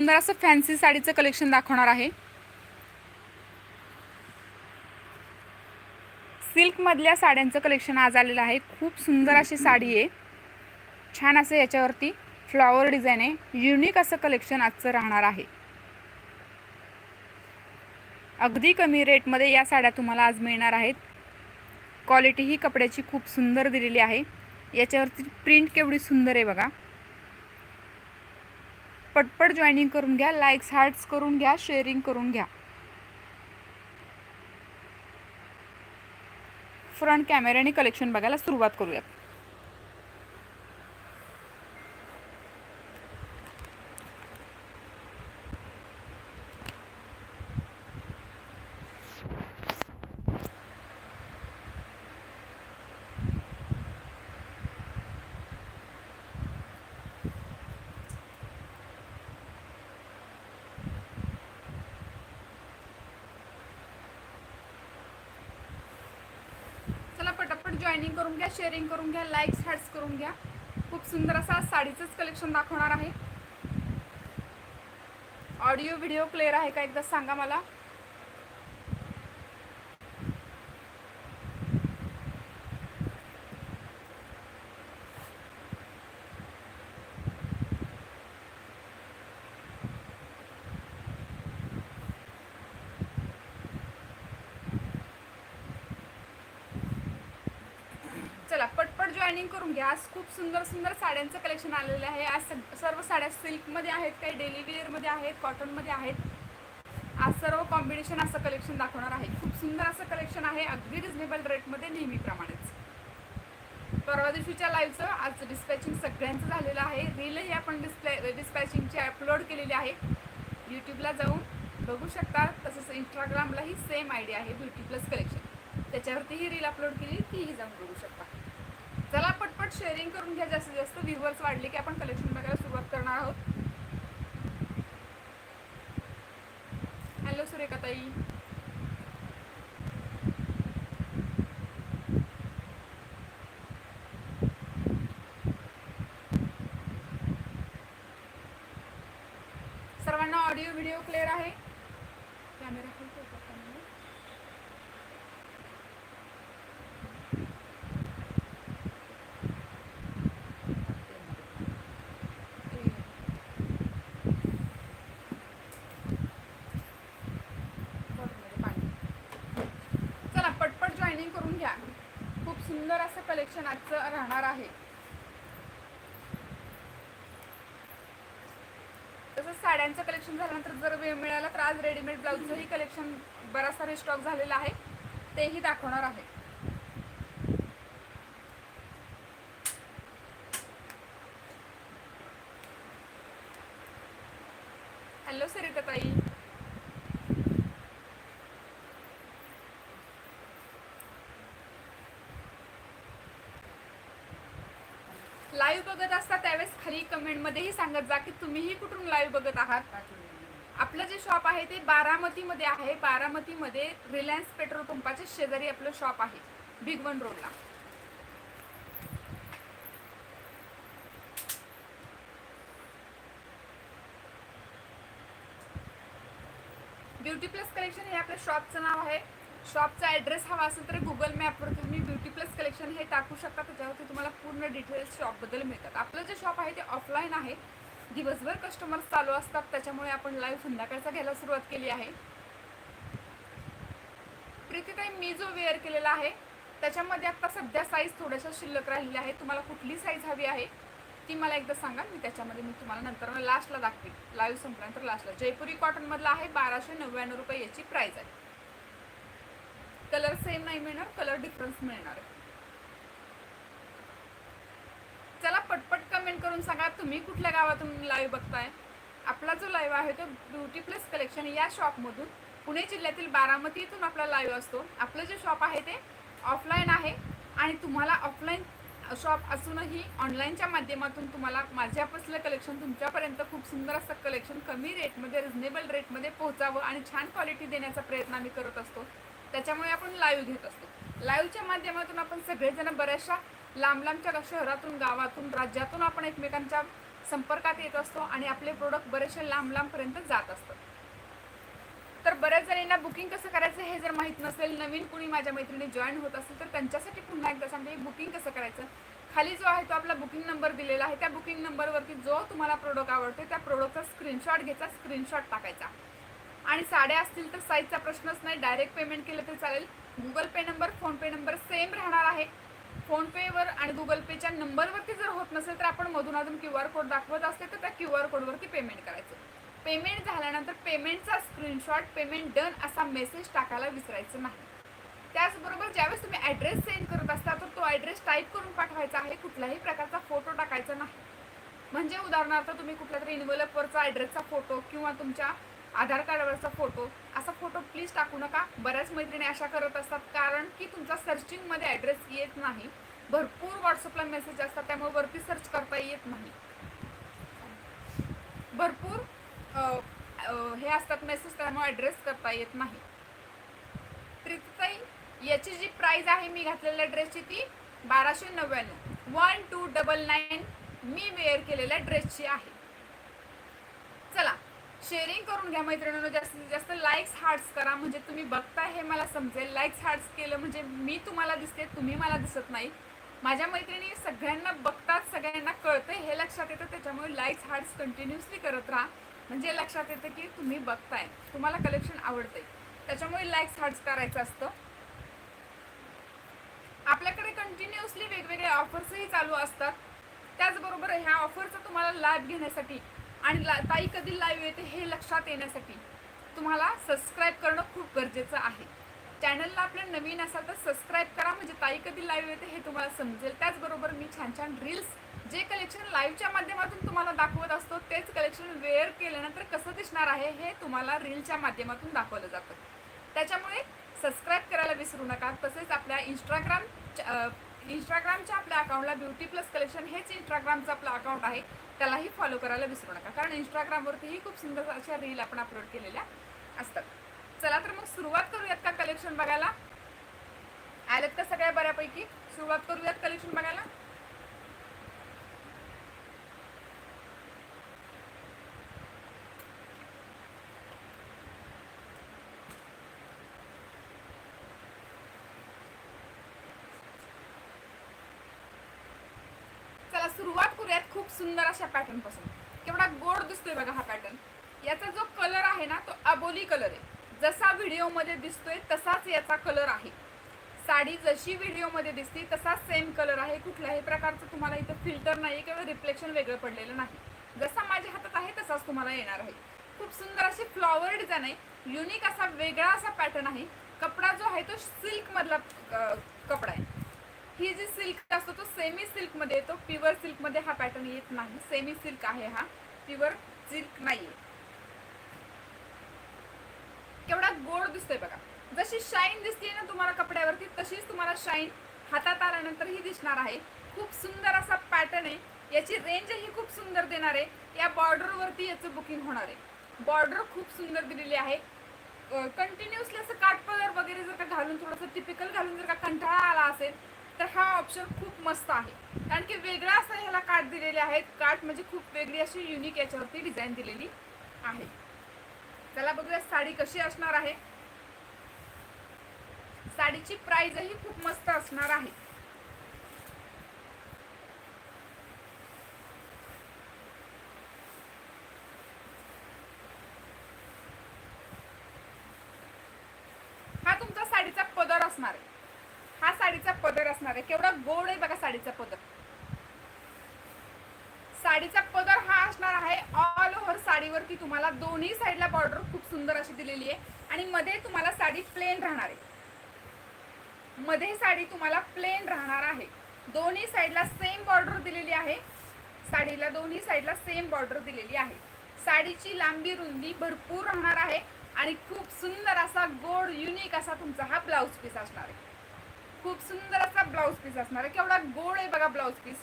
सुंदर असं fancy साडीचं collection दाखवणार आहे. सिल्कमधल्या साड्यांचं कलेक्शन आज आलेलं आहे. खूप सुंदर अशी साडी आहे. छान असं याच्यावरती फ्लॉवर डिझाईन आहे. युनिक असं कलेक्शन आजचं राहणार आहे. अगदी कमी रेटमध्ये या साड्या तुम्हाला आज मिळणार आहेत. क्वालिटी ही कपड्याची खूप सुंदर दिलेली आहे. याच्यावरती प्रिंट केवढी सुंदर आहे बघा. पटपट जॉईनिंग करून घ्या लाईक्स हार्ट्स करून घ्या शेअरिंग करून घ्या. फ्रंट कॅमेऱ्याने कलेक्शन बघायला सुरुवात करूयात चला पटापट जॉईनिंग करून घ्या शेअरिंग करून घ्या लाईक्स हॅट्स करून घ्या. खूप सुंदर असा साडीचंच कलेक्शन दाखवणार आहे. ऑडिओ व्हिडिओ क्लिअर आहे का एकदा सांगा मला चला पटपट जॉईनिंग करून घ्या. आज खूप सुंदर सुंदर साड्यांचं कलेक्शन आलेलं आहे. आज सग- सर्व साड्या सिल्कमध्ये आहेत काही डेली वेअरमध्ये आहेत कॉटनमध्ये आहेत. आज सर्व कॉम्बिनेशन असं कलेक्शन दाखवणार आहे. खूप सुंदर असं कलेक्शन आहे. अगदी रिझनेबल रेटमध्ये नेहमीप्रमाणेच. परवा दिवशीच्या लाईव्हचं आज डिस्पॅचिंग सगळ्यांचं झालेलं आहे. रीलही आपण डिस्प्ले डिस्पॅचिंगची अपलोड केलेली आहे. यूट्यूबला जाऊन बघू शकता. तसंच इंस्टाग्रामलाही सेम आयडिया आहे. ब्युटी प्लस कलेक्शन त्याच्यावरतीही रील अपलोड केली तीही जाऊन बघू शकता. शेअरिंग करून घ्या जास्तीत जास्त. व्ह्युअर्स वाढले की आपण कलेक्शन बघायला सुरुवात करणार आहोत. हॅलो सुरेखाताई. सर्वांना ऑडिओ व्हिडिओ क्लिअर आहे कॅमेरा खोलतो का कॅमेरा? चला पटपट जॉईनिंग करून घ्या खूप सुंदर असं कलेक्शन आजचं राहणार आहे. तसंच साड्यांचं कलेक्शन झाल्यानंतर जर वेळ मिळाला तर आज रेडीमेड ब्लाऊजचंही कलेक्शन बराचसा रिस्टॉक झालेला आहे. तेही दाखवणार आहे. हॅलो सरिताताई. बघत असता त्यावेळेस खाली कमेंटमध्येही सांगत जा की तुम्हीही कुठून लाईव्ह बघत आहात? आपलं जे शॉप आहे ते बारामतीमध्ये आहे. बारामतीमध्ये रिलायन्स पेट्रोल पंपाच्या शेजारी आपलं शॉप आहे बिग वन रोडला ब्युटी प्लस कलेक्शन हे आपल्या शॉपचं नाव आहे. शॉपचा ॲड्रेस हवा असेल तर गुगल मॅपवर तुम्ही ब्युटी प्लस कलेक्शन हे टाकू शकता. त्याच्यावरती तुम्हाला पूर्ण डिटेल्स शॉपबद्दल मिळतात. आपलं जे शॉप आहे ते ऑफलाईन आहे. दिवसभर कस्टमर्स चालू असतात. त्याच्यामुळे आपण लाईव्ह संध्याकाळचा घ्यायला सुरुवात केली आहे. प्रीतीताई मी जो वेअर केलेला आहे त्याच्यामध्ये आत्ता सध्या साईज थोड्याशा शिल्लक राहिल्या आहेत तुम्हाला कुठली साईज हवी आहे ती मला एकदा सांगा. मी त्याच्यामध्ये मी तुम्हाला नंतर लास्टला दाखवेन. लाईव्ह संपल्यानंतर लास्टला जयपुरी कॉटनमधला आहे बाराशे नव्याण्णव रुपये याची प्राईज आहे. कलर सेम नाही मिळणार कलर डिफरन्स मिळणार. आहे चला पटपट कमेंट करून सांगा तुम्ही कुठल्या गावातून लाईव्ह बघताय? आपला जो लाईव्ह आहे तो ब्युटी प्लस कलेक्शन या शॉपमधून पुणे जिल्ह्यातील बारामती इथून आपला लाईव्ह असतो. आपलं जे शॉप आहे ते ऑफलाईन आहे आणि तुम्हाला ऑफलाईन शॉप असूनही ऑनलाईनच्या माध्यमातून तुम्हाला माझ्यापासलं कलेक्शन तुमच्यापर्यंत खूप सुंदर असं कलेक्शन कमी रेटमध्ये रिझनेबल रेटमध्ये पोहोचावं आणि छान क्वालिटी देण्याचा प्रयत्न आम्ही करत असतो. त्याच्यामुळे आपण लाईव्ह घेत असतो. लाईव्हच्या माध्यमातून आपण सगळेजण बऱ्याचशा लांब लांबच्या शहरातून गावातून राज्यातून आपण एकमेकांच्या संपर्कात येत असतो आणि आपले प्रोडक्ट बरेचसे लांब लांबपर्यंत जात असतात. तर बऱ्याच जणींना बुकिंग कसं करायचं हे जर माहीत नसेल नवीन कुणी माझ्या मैत्रिणी जॉईन होत असेल तर त्यांच्यासाठी पुन्हा एकदा सांगते बुकिंग कसं करायचं? खाली जो आहे तो आपला बुकिंग नंबर दिलेला आहे. त्या बुकिंग नंबरवरती जो तुम्हाला प्रोडक्ट आवडतो त्या प्रोडक्टचा स्क्रीनशॉट घ्यायचा स्क्रीनशॉट टाकायचा. आणि साड्या असतील तर साईजचा प्रश्नच नाही. डायरेक्ट पेमेंट केलं तरी चालेल. Google Pay number PhonePe number same राहणार आहे. फोनपेवर आणि गुगल पेच्या नंबरवरती जर होत नसेल तर आपण मधून अजून क्यू आर कोड दाखवत असते तर त्या क्यू आर कोडवरती पेमेंट करायचं. पेमेंट झाल्यानंतर पेमेंटचा स्क्रीनशॉट पेमेंट डन असा मेसेज टाकायला विसरायचं नाही. त्याचबरोबर ज्यावेळेस तुम्ही ॲड्रेस सेंड करत असता तर तो ॲड्रेस टाईप करून पाठवायचा आहे. कुठल्याही प्रकारचा फोटो टाकायचा नाही. म्हणजे उदाहरणार्थ तुम्ही कुठल्या तरी इन्व्हलपवरचा ॲड्रेसचा फोटो किंवा तुमच्या आधार कार्डावरचा फोटो असा फोटो प्लीज टाकू नका. बऱ्याच मैत्रिणी अशा करत असतात कारण की तुमचा सर्चिंगमध्ये ॲड्रेस येत नाही. भरपूर व्हॉट्सअपला मेसेज असतात त्यामुळे वरती सर्च करता येत नाही. भरपूर हे असतात मेसेज त्यामुळे ॲड्रेस करता येत नाही. प्रीतताई याची जी प्राईज आहे मी घातलेल्या ड्रेसची ती बाराशे नव्याण्णव. वन टू डबल नाईन मी वेअर केलेल्या ड्रेसची आहे. चला शेअरिंग करून घ्या मैत्रिणींनो. जास्तीत जास्त लाईक्स हार्ट्स करा. म्हणजे तुम्ही बघताय हे मला समजेल. लाईक्स हार्ट्स केलं म्हणजे मी तुम्हाला दिसते तुम्ही मला दिसत नाही. माझ्या मैत्रिणी सगळ्यांना बघतात सगळ्यांना कळतं हे लक्षात येतं. त्याच्यामुळे लाईक्स हार्ट्स कंटिन्युअसली करत राहा. म्हणजे लक्षात येतं की तुम्ही बघताय. तुम्हाला कलेक्शन आवडतंय. त्याच्यामुळे लाईक्स हार्ट्स करायचं असतं. आपल्याकडे कंटिन्युअसली वेगवेगळ्या ऑफर्सही चालू असतात. त्याचबरोबर ह्या ऑफरचा तुम्हाला लाभ घेण्यासाठी आणि ला ताई कधी लाईव्ह येते हे लक्षात येण्यासाठी तुम्हाला सबस्क्राईब करणं खूप गरजेचं आहे. चॅनलला आपल्या नवीन असाल तर सबस्क्राईब करा म्हणजे ताई कधी लाईव्ह येते हे तुम्हाला समजेल. त्याचबरोबर मी छान छान रील्स जे कलेक्शन लाईव्हच्या माध्यमातून तुम्हाला दाखवत असतो तेच कलेक्शन वेअर केल्यानंतर कसं दिसणार आहे हे तुम्हाला रीलच्या माध्यमातून दाखवलं जातं. त्याच्यामुळे सबस्क्राईब करायला विसरू नका. तसेच आपल्या इंस्टाग्राम इंस्टाग्रामच्या आपल्या अकाउंटला ब्युटी प्लस कलेक्शन हेच इंस्टाग्रामचं आपलं अकाउंट आहे. त्यालाही फॉलो करायला विसरू नका. कारण इंस्टाग्रामवरतीही खूप सुंदर अशा रील आपण अपलोड केलेल्या असतात. चला तर मग सुरुवात करूयात का कलेक्शन बघायला? आलेत का सगळ्या बऱ्यापैकी? सुरुवात करूयात कलेक्शन बघायला चला सुरुवात खूप सुंदर अशा पॅटर्नपासून केवढा गोड दिसतोय बघा हा पॅटर्न याचा जो कलर आहे ना तो अबोली कलर आहे. जसा व्हिडिओमध्ये दिसतोय तसाच याचा कलर आहे. साडी जशी व्हिडिओमध्ये दिसते तसाच सेम कलर आहे. कुठल्याही प्रकारचं तुम्हाला इथं फिल्टर नाही किंवा रिफ्लेक्शन वेगळं पडलेलं नाही. जसा माझ्या हातात आहे तसाच तुम्हाला येणार आहे. खूप सुंदर अशी फ्लॉवर डिझाईन आहे. युनिक असा वेगळा असा पॅटर्न आहे. कपडा जो आहे तो सिल्कमधला कपडा आहे. ही जी सिल्क असतो तो सेमी सिल्कमध्ये येतो प्युअर सिल्कमध्ये हा पॅटर्न येत नाही. सेमी सिल्क आहे हा. प्युअर सिल्क नाहीये. केवढा गोड दिसतोय बघा. जशी शाईन दिसते ना तुम्हाला कपड्यावरती तशीच तुम्हाला शाईन हातात आल्यानंतर ही दिसणार आहे. खूप सुंदर असा पॅटर्न आहे. याची रेंजही खूप सुंदर देणार आहे. या बॉर्डरवरती याचं बुकिंग होणार आहे. बॉर्डर खूप सुंदर दिलेली आहे. कंटिन्युअसली असं काठपदर वगैरे जर का घालून थोडंसं टिपिकल घालून जर का कंटाळा आला असेल तर हा ऑप्शन खूप मस्त आहे. कारण की वेगळा असं ह्याला काठ दिलेले आहेत. काठ म्हणजे खूप वेगळी अशी युनिक याच्यावरती डिझाईन दिलेली आहे. चला बघूया साडी कशी असणार आहे. साडीची प्राइसही खूप मस्त असणार आहे. हा तुमचा साडीचा पदर असणार आहे. हा साडीचा असणार आहे. केवढा गोड आहे बघा साडीचा पदर. साडीचा पदर हा असणार आहे ऑल ओव्हर साडीवरती तुम्हाला दोन्ही साईडला बॉर्डर खूप सुंदर अशी दिलेली आहे. आणि मध्ये तुम्हाला साडी प्लेन राहणार आहे. मध्ये साडी तुम्हाला प्लेन राहणार आहे. दोन्ही साईडला सेम बॉर्डर दिलेली आहे. साडीला दोन्ही साईडला सेम बॉर्डर दिलेली आहे. साडीची लांबी रुंदी भरपूर राहणार आहे. आणि खूप सुंदर असा गोड युनिक असा तुमचा हा ब्लाऊज पीस असणार आहे. खूप सुंदर असा ब्लाऊज पीस असणार आहे. केवढा गोड आहे बघा ब्लाऊज पीस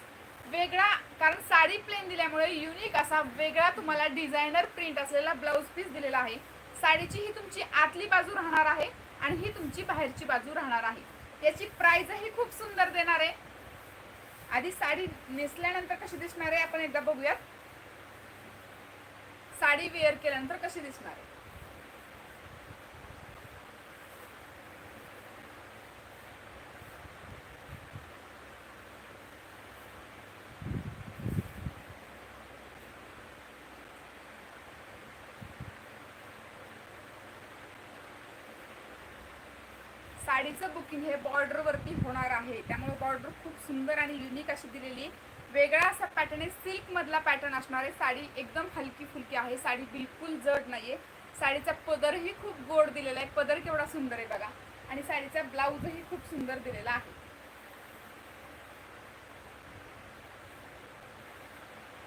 वेगळा कारण साडी प्लेन दिल्यामुळे युनिक असा वेगळा तुम्हाला डिझायनर प्रिंट असलेला ब्लाऊज पीस दिलेला आहे. साडीची ही तुमची आतली बाजू राहणार आहे आणि ही तुमची बाहेरची बाजू राहणार आहे. याची प्राइसही खूप सुंदर देणार आहे. आधी साडी नेसल्यानंतर कशी दिसणार आहे? आपण एकदा बघूयात. साडी वेअर केल्यानंतर कशी दिसणार आहे? साडीचं बुकिंग हे बॉर्डर वरती होणार आहे. त्यामुळे बॉर्डर खूप सुंदर आणि युनिक अशी दिलेली. आहे. वेगळा असा पॅटर्न आहे. सिल्क मधला पॅटर्न असणार आहे. साडी एकदम हलकी फुलकी आहे. साडी बिलकुल जड नाहीये. साडीचा पदरही खूप गोड दिलेला आहे. पदर केवढा सुंदर आहे बघा. आणि साडीचा ब्लाऊजही खूप सुंदर दिलेला आहे.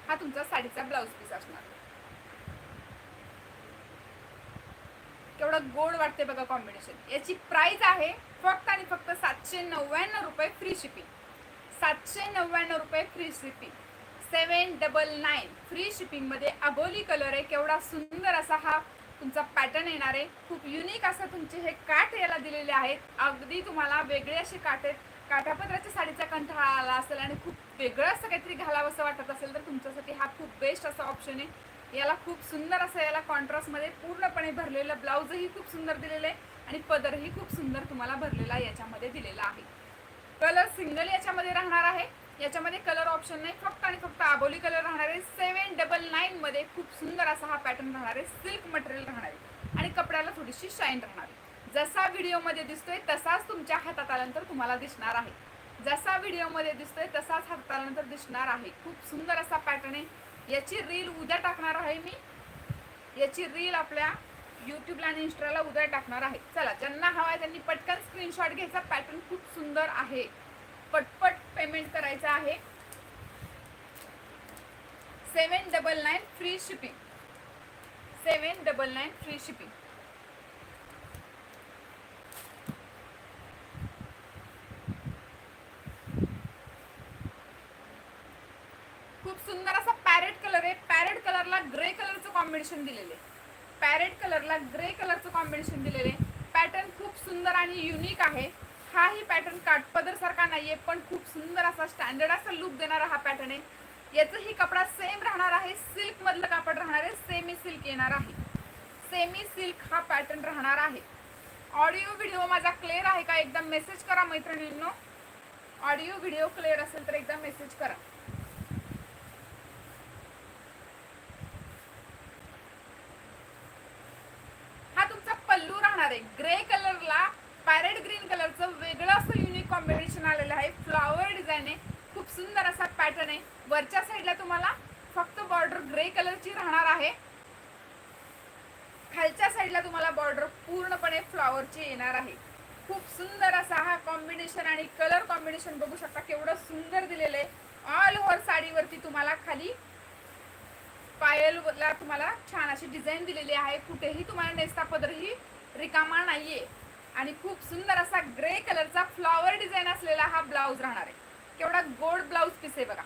हा तुमचा साडीचा ब्लाऊज पीस असणार. एवढं गोड वाटते बघा कॉम्बिनेशन याची प्राइस आहे फक्त आणि फक्त सातशे नव्याण्णव रुपये फ्री शिपिंग सातशे नव्याण्णव रुपये free shipping seven double nine free शिपिंगमध्ये अबोली कलर आहे. केवढा सुंदर असा हा तुमचा पॅटर्न येणार आहे. खूप युनिक असं तुमचे हे काठ याला दिलेले आहेत. अगदी तुम्हाला वेगळे असे काठ आहेत. काठापत्राच्या साडीचा कंठाळा आला असेल आणि खूप वेगळं असं काहीतरी घालावं असं वाटत असेल तर तुमच्यासाठी हा खूप बेस्ट असा ऑप्शन आहे. याला खूप सुंदर असं याला कॉन्ट्रास्टमध्ये पूर्णपणे भरलेलं ब्लाऊजही खूप सुंदर दिलेलं आहे आणि पदरही खूप सुंदर तुम्हाला भरलेला याच्यामध्ये दिलेला आहे. कलर सिंगल याच्यामध्ये राहणार आहे. याच्यामध्ये कलर ऑप्शन नाही. फक्त आणि फक्त आबोली कलर राहणार आहे. सेवन डबल नाईनमध्ये खूप सुंदर असा हा पॅटर्न राहणार आहे. सिल्क मटेरियल राहणार आहे. आणि कपड्याला थोडीशी शाईन राहणार आहे. जसा व्हिडिओमध्ये दिसतोय तसाच तुमच्या हातात आल्यानंतर तुम्हाला दिसणार आहे. जसा व्हिडिओमध्ये दिसतोय तसाच हातात आल्यानंतर दिसणार आहे. खूप सुंदर असा पॅटर्न आहे. याची रील उद्या टाकणार आहे मी. याची रील आपल्या युट्यूबला आणि इंस्टाला उद्या टाकणार आहे. चला ज्यांना हवा आहे त्यांनी पटकन स्क्रीनशॉट घ्यायचा. पॅटर्न खूप सुंदर आहे. पटपट पेमेंट करायचं आहे. Seven double nine free shipping seven double nine free shipping खूप सुंदर असा पॅरेट कलर आहे पॅरेट कलरला ग्रे कलरचं कॉम्बिनेशन दिलेलं आहे पॅरेट कलरला ग्रे कलरचं कॉम्बिनेशन दिलेलं आहे पॅटर्न खूप सुंदर आणि युनिक आहे हाही पॅटर्न काठपदर सारखा नाहीये पण खूप सुंदर असा स्टँडर्ड असा लुक देणारा हा पॅटर्न आहे. याचंही कपडा सेम राहणार आहे सिल्क मधलं कापड राहणार आहे सेमी सिल्क येणार आहे. सेमी सिल्क हा पॅटर्न राहणार आहे. ऑडिओ व्हिडिओ माझा क्लिअर आहे का? एकदम मेसेज करा मैत्रिणींनो. ऑडिओ व्हिडिओ क्लिअर असेल तर एकदा मेसेज करा. हा तुमचा पल्लू राहणार आहे. ग्रे कलर पॅरेट ग्रीन कलरचं वेगळं असं युनिक कॉम्बिनेशन आलेलं आहे. फ्लॉवर डिझाईन आहे. खूप सुंदर असा पॅटर्न आहे. वरच्या साईडला तुम्हाला फक्त बॉर्डर ग्रे कलरची राहणार आहे. खालच्या साईडला तुम्हाला बॉर्डर पूर्णपणे फ्लॉवरची येणार आहे. खूप सुंदर असा हा कॉम्बिनेशन आणि कलर कॉम्बिनेशन बघू शकता केवढं सुंदर दिलेलं आहे. ऑल ओव्हर साडीवरती तुम्हाला खाली पायलला तुम्हाला छान अशी डिझाईन दिलेली आहे. कुठेही तुम्हाला नेसता पदरही रिकामा नाहीये. आणि खूप सुंदर असा ग्रे कलरचा फ्लॉवर डिझाईन असलेला हा ब्लाऊज राहणार आहे. केवढा गोड ब्लाऊज पीस आहे बघा.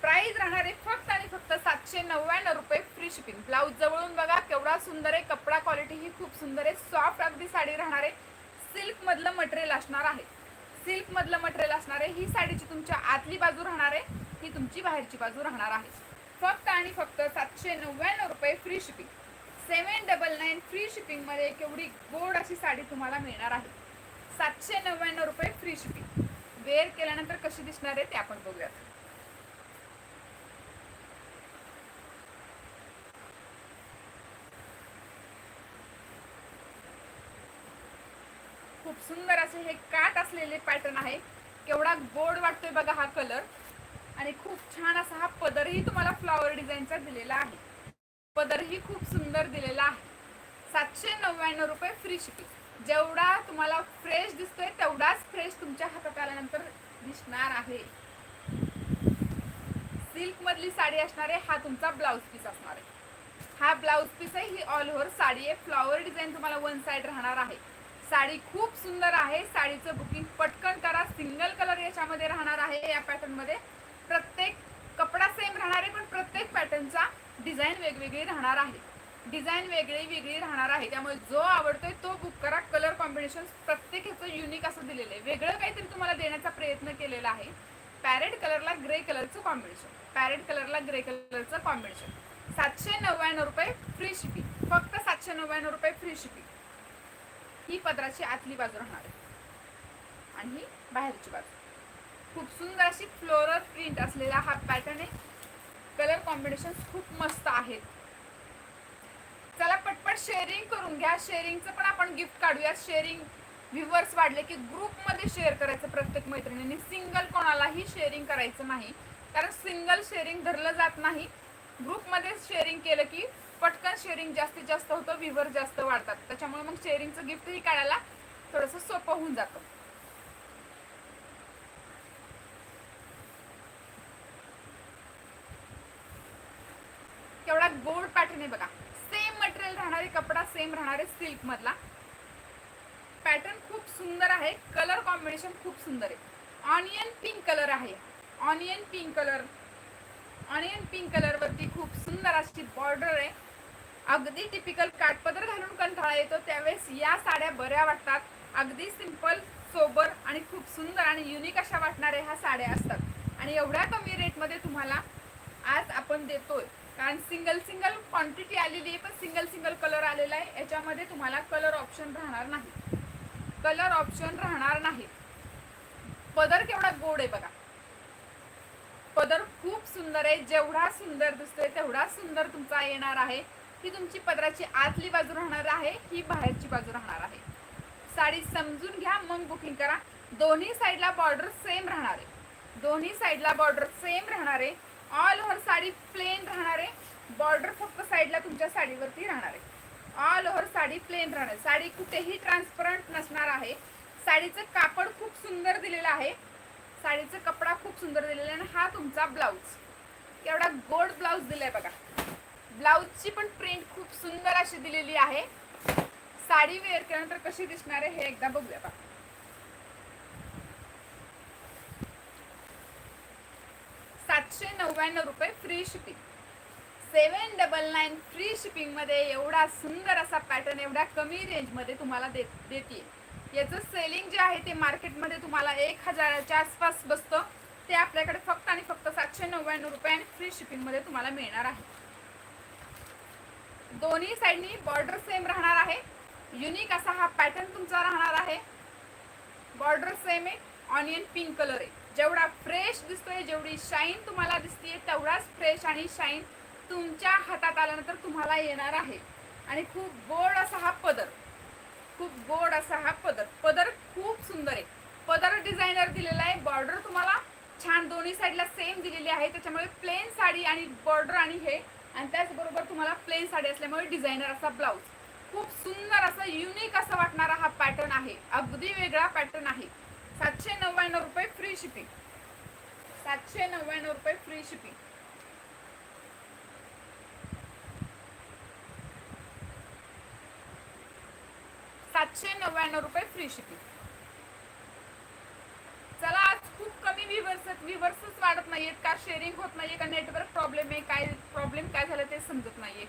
प्राइस राहणार आहे फक्त आणि फक्त सातशे नव्याण्णव रुपये फ्री शिपिंग ब्लाऊज जवळून बघा केवढा सुंदर आहे. कपडा क्वालिटी ही खूप सुंदर आहे. सॉफ्ट अगदी साडी राहणार आहे. सिल्क मधलं मटेरियल असणार आहे. सिल्क मधलं मटेरियल असणार आहे. ही साडीची तुमच्या आतली बाजू राहणार आहे. ही तुमची बाहेरची बाजू राहणार आहे. फक्त आणि फक्त सातशे नव्याण्णव रुपये free shipping seven double nine free शिपिंगमध्ये केवढी गोड अशी साडी तुम्हाला मिळणार आहे. सातशे नव्याण्णव रुपये फ्री शिपिंग. वेअर केल्यानंतर कशी दिसणार आहे ते आपण बघूयात. खूप सुंदर असे हे काट असलेले पॅटर्न आहे. केवढा गोड वाटतोय बघा हा कलर आणि खूप छान असा हा पदरही तुम्हाला फ्लॉवर डिझाईनचा दिलेला आहे. पदरही खूप सुंदर दिलेला आहे. सातशे नव्याण्णव रुपये फ्री शिपिंग जेवढा तुम्हाला फ्रेश दिसतोय तेवढाच फ्रेश तुमच्या हातात आल्यानंतर दिसणार आहे. सिल्क मधली साडी असणार आहे हा तुमचा ब्लाऊज पीस असणार आहे. हा ब्लाऊज पीस आहे ही ऑल ओव्हर साडी आहे. फ्लॉवर डिझाईन तुम्हाला वन साइड राहणार आहे. साडी खूप सुंदर आहे. साडीचं बुकिंग पटकन करा. सिंगल कलर याच्यामध्ये राहणार आहे या पॅटर्नमध्ये प्रत्येक कपडा सेम राहणार आहे पण प्रत्येक पॅटर्नचा डिझाईन वेगवेगळी राहणार आहे. डिझाईन वेगळी वेगळी राहणार आहे. त्यामुळे जो आवडतोय तो बुक करा. कलर कॉम्बिनेशन प्रत्येक ह्याचं युनिक असं दिलेलं आहे. वेगळं काहीतरी तुम्हाला देण्याचा प्रयत्न केलेला आहे. पॅरेट कलरला ग्रे कलरचं कॉम्बिनेशन पॅरेट कलरला ग्रे कलरचं कॉम्बिनेशन सातशे नव्याण्णव रुपये फ्री शिपिंग फक्त सातशे नव्याण्णव रुपये फ्री शिपिंग ही पदराची आतली बाजू राहणार आहे. आणि ही बाहेरची बाजू. खूप सुंदर अशी फ्लोरल प्रिंट असलेला हा पॅटर्न आहे. कॉम्बिनेशन खूप मस्त आहेत. चला पटपट शेअरिंग करून घ्या. शेअरिंगचं पण आपण गिफ्ट काढूया शेअरिंग व्ह्युअर्स वाढले की ग्रुपमध्ये शेअर करायचं प्रत्येक मैत्रिणीने. सिंगल कोणालाही शेअरिंग करायचं नाही. कारण सिंगल शेअरिंग धरलं जात नाही. ग्रुपमध्ये शेअरिंग केलं की पटकन शेअरिंग जास्तीत जास्त होतं व्ह्युअर जास्त वाढतात. त्याच्यामुळे मग शेअरिंगचं गिफ्टही काढायला थोडंसं सोपं होऊन जातं केवढा आहे बघा. सेम मटेरियल राहणारे कपडा सेम राहणारे सिल्क मधला. पॅटर्न खूप सुंदर आहे. कलर कॉम्बिनेशन खूप सुंदर आहे. ऑनियन पिंक कलर आहे. Onion pink colour onion pink colour वरती खूप सुंदर अशी बॉर्डर आहे. अगदी टिपिकल काटपदर घालून कंठाळा येतो. त्यावेळेस या साड्या बऱ्या वाटतात. अगदी सिंपल सोबर आणि खूप सुंदर आणि युनिक अशा वाटणाऱ्या ह्या साड्या असतात. आणि एवढ्या कमी रेटमध्ये तुम्हाला आज आपण देतोय. कारण सिंगल सिंगल क्वांटिटी आलेली आहे पण सिंगल सिंगल कलर आलेला आहे. याच्यामध्ये तुम्हाला कलर ऑप्शन राहणार नाही. कलर ऑप्शन राहणार नाही. पदर केवढा गोड आहे बघा. पदर खूप सुंदर आहे. जेवढा सुंदर दिसतोय तेवढा सुंदर तुमचा येणार आहे. ही तुमची पदराची आतली बाजू राहणार आहे ही बाहेरची बाजू राहणार आहे. साडी समजून घ्या मग बुकिंग करा. दोन्ही साईडला बॉर्डर सेम राहणार आहे. दोन्ही साईडला बॉर्डर सेम राहणार आहे. ऑल ओव्हर साडी प्लेन राहणार आहे. बॉर्डर फक्त साईडला तुमच्या साडीवरती राहणार आहे. ऑल ओव्हर साडी प्लेन राहणार साडी कुठेही ट्रान्सपरंट नसणार आहे. साडीचं कापड खूप सुंदर दिलेलं आहे. साडीचा कपडा खूप सुंदर दिलेला आहे. आणि हा तुमचा ब्लाऊज एवढा गोड ब्लाऊज दिलाय बघा. ब्लाऊजची पण प्रिंट खूप सुंदर अशी दिलेली आहे. साडी वेअर केल्यानंतर कशी दिसणार आहे हे एकदा बघूया बघा. सातशे नव्याण्णव रुपये free shipping seven double nine free शिपिंगमध्ये एवढा सुंदर असा पॅटर्न एवढ्या कमी रेंजमध्ये तुम्हाला देत देते याचं सेलिंग जे आहे ते मार्केटमध्ये तुम्हाला एक हजाराच्या आसपास बसतं. ते आपल्याकडे फक्त आणि फक्त सातशे नव्याण्णव रुपये आणि फ्री शिपिंगमध्ये तुम्हाला मिळणार आहे. दोन्ही साईडनी बॉर्डर सेम राहणार आहे. युनिक असा हा पॅटर्न तुमचा राहणार आहे. बॉर्डर सेम आहे. ऑनियन पिंक कलर आहे. जेवढा फ्रेश दिसतोय जेवढी शाईन तुम्हाला दिसतीये तेवढाच फ्रेश आणि शाईन तुमच्या हातात आल्यानंतर तुम्हाला येणार आहे. आणि खूप गोड असा हा पदर. खूप गोड असा हा पदर. पदर खूप सुंदर आहे. पदर डिझायनर दिलेला आहे. बॉर्डर तुम्हाला छान दोन्ही साईडला सेम दिलेली आहे. त्याच्यामुळे प्लेन साडी आणि बॉर्डर आणि हे. आणि त्याचबरोबर तुम्हाला प्लेन साडी असल्यामुळे डिझायनर असा ब्लाऊज खूप सुंदर असा युनिक असा वाटणारा हा पॅटर्न आहे. अगदी वेगळा पॅटर्न आहे. सातशे नव्याण्णव रुपये फ्री शिपिंग सातशे नव्याण्णव रुपये फ्री शिपिंग सातशे नव्याण्णव रुपये फ्री शिपिंग चला आज खूप कमी व्ह्युअर्स व्ह्युअर्सच वाढत नाहीयेत का शेअरिंग होत नाहीये का नेटवर्क प्रॉब्लेम आहे काय प्रॉब्लेम काय झालं ते समजत नाहीये.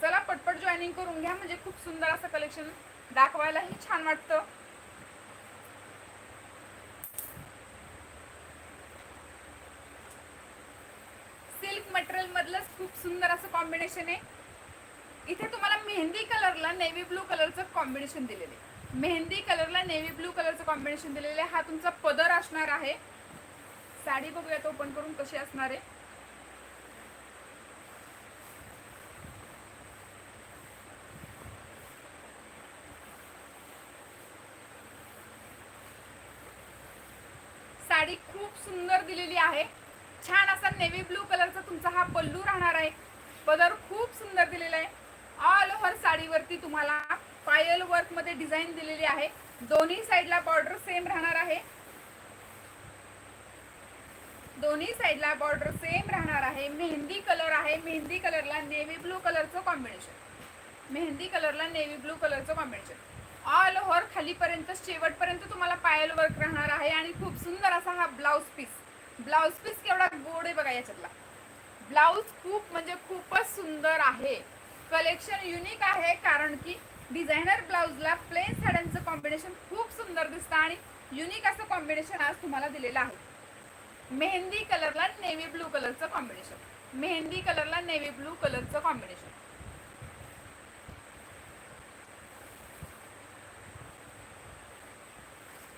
चला पटपट जॉईनिंग करून घ्या म्हणजे खूप सुंदर असं कलेक्शन दाखवायलाही छान वाटतं सिल्क मटेरियल मधलंच खूप सुंदर असं कॉम्बिनेशन आहे इथे तुम्हाला मेहंदी कलरला नेव्ही ब्लू कलरचं कॉम्बिनेशन दिलेलं. आहे मेहंदी कलरला नेव्ही ब्लू कलरचं कॉम्बिनेशन दिलेलं. आहे हा तुमचा पदर असणार आहे. साडी बघूयात ओपन करून कशी असणार आहे. साडी खूप सुंदर दिलेली आहे. छान असा नेव्ही ब्लू कलरचा तुमचा हा पल्लू राहणार आहे पदर खूप सुंदर दिलेला आहे. ऑल ओव्हर साडीवरती तुम्हाला पायल वर्कमध्ये डिझाईन दिलेली आहे. दोन्ही साईडला बॉर्डर सेम राहणार आहे. दोन्ही साईडला बॉर्डर सेम राहणार आहे. मेहंदी कलर आहे. मेहंदी कलरला नेव्ही ब्लू कलरचं कॉम्बिनेशन मेहंदी कलरला नेव्ही ब्लू कलरचं कॉम्बिनेशन ऑल ओव्हर खालीपर्यंत शेवटपर्यंत तुम्हाला पायल वर्क राहणार आहे. आणि खूप सुंदर असा हा ब्लाऊज पीस ब्लाऊज पीस केवढा गोड आहे बघा याच्यातला. ब्लाऊज खूप म्हणजे खूपच सुंदर आहे. कलेक्शन युनिक आहे कारण की डिझायनर ब्लाऊजला प्लेन साड्यांचं कॉम्बिनेशन खूप सुंदर दिसतं आणि युनिक असं कॉम्बिनेशन आज तुम्हाला दिलेलं आहे. मेहंदी कलरला नेव्ही ब्लू कलरचं कॉम्बिनेशन मेहंदी कलरला नेव्ही ब्लू कलरचं कॉम्बिनेशन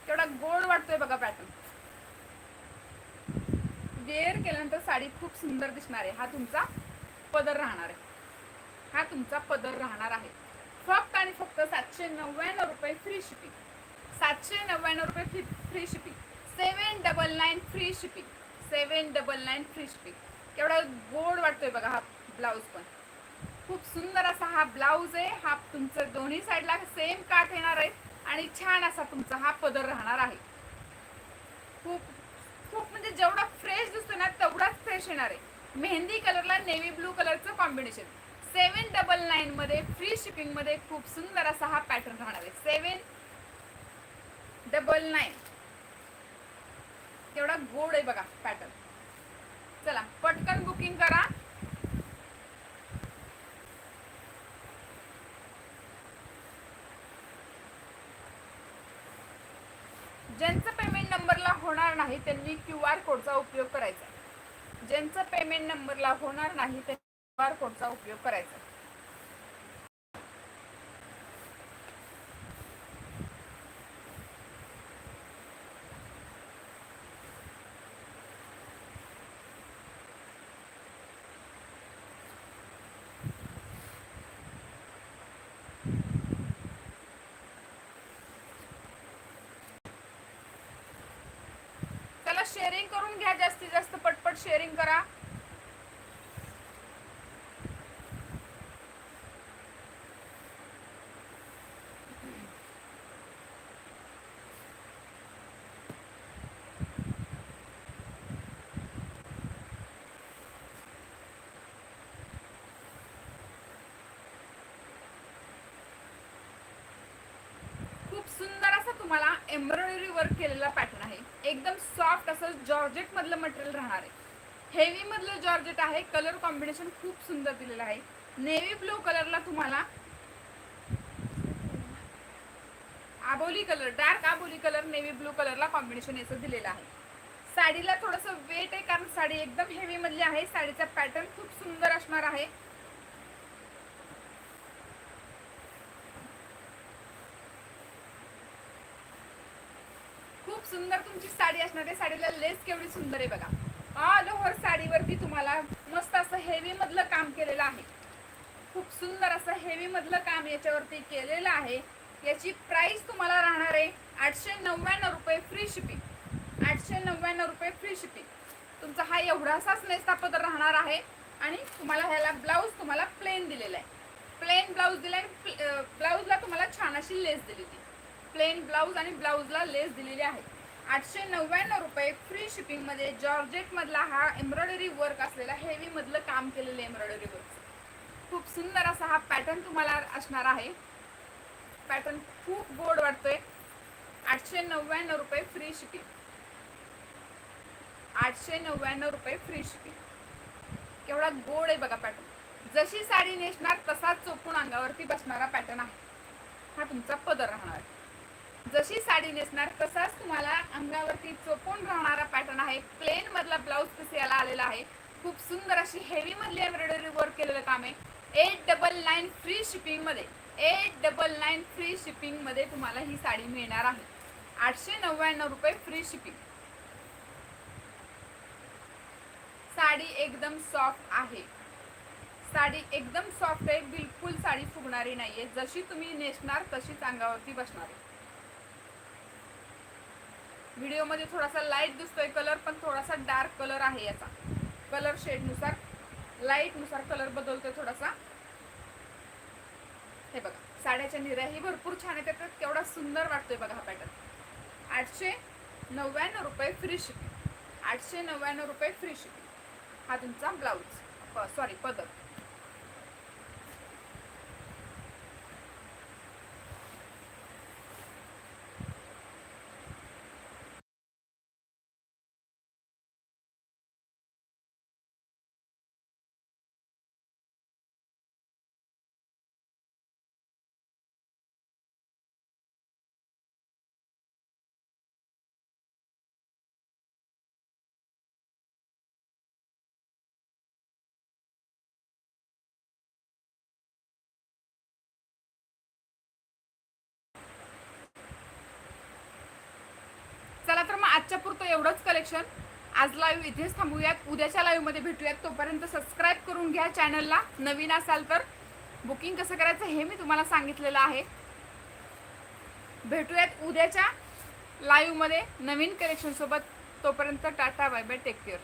तेवढा गोड वाटतोय बघा वेअर केल्यानंतर साडी खूप सुंदर दिसणार आहे. हा तुमचा पदर राहणार आहे. हा तुमचा पदर राहणार आहे. फक्त आणि फक्त सातशे नव्याण्णव रुपये फ्री शिपिंग सातशे नव्याण्णव रुपये free free shipping seven double nine free shipping seven double nine free shipping केवढा गोड वाटतोय बघा हा ब्लाऊज पण. खूप सुंदर असा हा ब्लाऊज आहे. हा तुमचं दोन्ही साईडला सेम काठ येणार आहे. आणि छान असा तुमचा हा पदर राहणार आहे. खूप खूप म्हणजे जेवढा फ्रेश दिसतो ना तेवढाच फ्रेश येणार आहे. मेहंदी कलरला नेव्ही ब्लू कलरचं कॉम्बिनेशन सेवन डबल नाईन मध्ये फ्री शिपिंगमध्ये खूप सुंदर असा हा पॅटर्न राहणार आहे. सेवन डबल नाईन तेवढा गोड आहे बघा पॅटर्न चला पटकन बुकिंग करा. ज्यांचं होणार नाही त्यांनी क्यू आर कोडचा उपयोग करायचा. ज्यांचं पेमेंट नंबरला होणार नाही त्यांनी क्यू आर कोडचा उपयोग करायचा. शेअरिंग करून घ्या जास्तीत जास्त पटपट शेअरिंग करा. खूप सुंदर असा तुम्हाला एम्ब्रॉयडरी वर्क केलेला पॅटर्न एकदम सॉफ्ट असं जॉर्जेट मधलं मटेरियल राहणार आहे. हेवी मधलं जॉर्जेट आहे कलर कॉम्बिनेशन खूप सुंदर दिलेलं आहे. नेव्ही ब्लू कलरला तुम्हाला आबोली कलर डार्क आबोली कलर नेव्ही ब्लू कलरला कॉम्बिनेशन याचं दिलेलं आहे. साडीला थोडंसं वेट आहे कारण साडी एकदम हेवी मधली आहे. साडीचा पॅटर्न खूप सुंदर असणार आहे खूप सुंदर तुमची साडी असणार आहे. साडीला लेस केवढी सुंदर आहे बघा. ऑल ओव्हर साडीवरती तुम्हाला मस्त असं हेवी मधलं काम केलेलं आहे. खूप सुंदर असं हेवी मधलं काम याच्यावरती केलेलं आहे. याची प्राइस तुम्हाला राहणार आहे आठशे नव्याण्णव रुपये फ्री शिपिंग आठशे नव्याण्णव रुपये फ्री शिपिंग तुमचा हा एवढासाच नेसता पदर राहणार आहे. आणि तुम्हाला ह्याला ब्लाऊज तुम्हाला प्लेन दिलेला आहे. प्लेन ब्लाऊज दिलाय ब्लाऊजला तुम्हाला छान अशी लेस दिली होती. प्लेन ब्लाऊज आणि ब्लाऊजला लेस दिलेली आहे. आठशे नव्याण्णव रुपये फ्री शिपिंगमध्ये जॉर्जेट मधला हा एम्ब्रॉयडरी वर्क असलेला हेवी मधलं काम केलेलं एम्ब्रॉयडरी वर्क खूप सुंदर असा हा पॅटर्न तुम्हाला असणार आहे. पॅटर्न खूप गोड वाटतोय. आठशे नव्याण्णव रुपये फ्री शिपिंग आठशे नव्याण्णव रुपये फ्री शिपिंग केवढा गोड आहे बघा पॅटर्न जशी साडी नेसणार तसाच चोपून अंगावरती बसणारा पॅटर्न आहे. हा तुमचा पदर राहणार. आहे जशी साडी नेसणार तसाच तुम्हाला अंगावरती चोपून राहणारा पॅटर्न आहे. प्लेन मधला ब्लाऊज पीस याला आलेला आहे. खूप सुंदर अशी हेवी मधली एम्ब्रॉयडरी वर्क केलेलं काम आहे. एट डबल नाईन फ्री शिपिंगमध्ये एट डबल नाईन फ्री शिपिंगमध्ये तुम्हाला ही साडी मिळणार आहे. आठशे नव्याण्णव रुपये फ्री शिपिंग साडी एकदम सॉफ्ट आहे. साडी एकदम सॉफ्ट आहे. बिलकुल साडी फुगणारी नाहीये. जशी तुम्ही नेसणार तशीच अंगावरती बसणार आहे. व्हिडिओमध्ये थोडासा लाइट दिसतोय कलर पण थोडासा डार्क कलर आहे याचा. कलर शेडनुसार लाईटनुसार कलर बदलतोय थोडासा. हे बघा साड्याच्या निराही भरपूर छान येतात त्यात केवढा सुंदर वाटतोय बघा हा पॅटर्न आठशे नव्याण्णव रुपये फ्री शिपिंग आठशे नव्याण्णव रुपये फ्री शिपिंग हा तुमचा ब्लाऊज सॉरी पदर. आजच्या पुरतं एवढंच कलेक्शन आज लाईव्ह इथेच थांबूयात. उद्याच्या लाईव्हमध्ये भेटूयात. तोपर्यंत सबस्क्राईब करून घ्या चॅनलला नवीन असाल तर बुकिंग कसं करायचं हे मी तुम्हाला सांगितलेलं आहे. भेटूयात उद्याच्या लाईव्हमध्ये नवीन कलेक्शनसोबत तोपर्यंत tata bye bye take care